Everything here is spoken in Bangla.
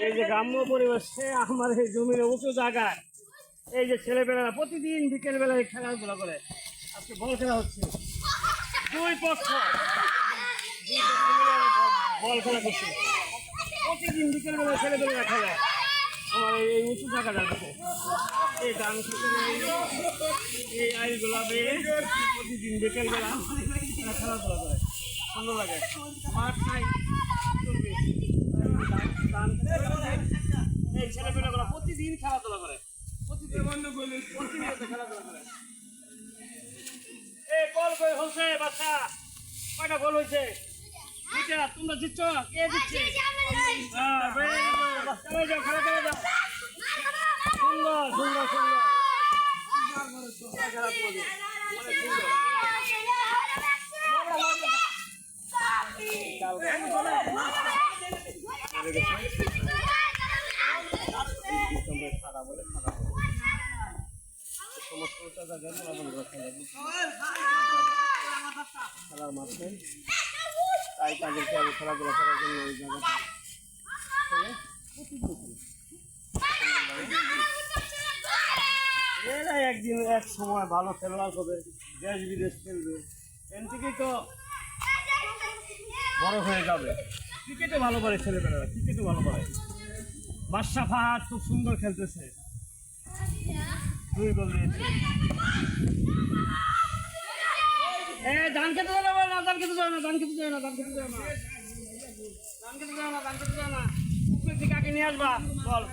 এই যে গ্রাম্য পরিবেশে আমার এই জমির উঁচু জায়গায়। এই যে ছেলেপেলেরা প্রতিদিন বিকেল বেলায় খেলাধুলা করে। আজকে বল খেলা হচ্ছে। দুই পক্ষ। বল খেলা করছে। প্রতিদিন বিকেল বেলায় ছেলেপেলেরা খেলে। আমার এই- উঁচু জায়গাটা আছে এই থেকে এই- আইগুলা বেয়ে প্রতিদিন বিকেলবেলা খেলাধুলা করে। সুন্দর লাগে। মাঠ নাই। এই ছেলেপেলেগুলো প্রতিদিন খেলাধুলা করে প্রতিদিন প্রতিনিয়ত খেলাধুলা করে এই বল কই হচ্ছে বাচ্চা কয়টা গোল হয়েছে দুইটা তোমরা জিতছো কে জিতছে হ্যাঁ, very খেলা খেলা যাও সুন্দর সুন্দর সুন্দর খেলা তোমাদের অনেক সুন্দর তোমরা খারাপ বলে খারাপ বলে খেলার তাই ওই জায়গাটা এরা একদিন এক সময় ভালো খেলোয়াড় হবে, দেশ বিদেশ খেলবে। এন থেকেই তো বড় হয়ে যাবে। ক্রিকেটে ভালো করে ছেলেমেয়েরা ক্রিকেটে ভালো পারে। বাদশা ফাহাদ খুব সুন্দর খেলতেছে। দুই ধান খেতে যাবে না ধান খেতে যাবে না ধান খেতে যাবে না ধান খেতে যাবে না। ধান খেতে যাবে না ধান খেতে যাবে না। আগে নিয়ে আসবা, বল।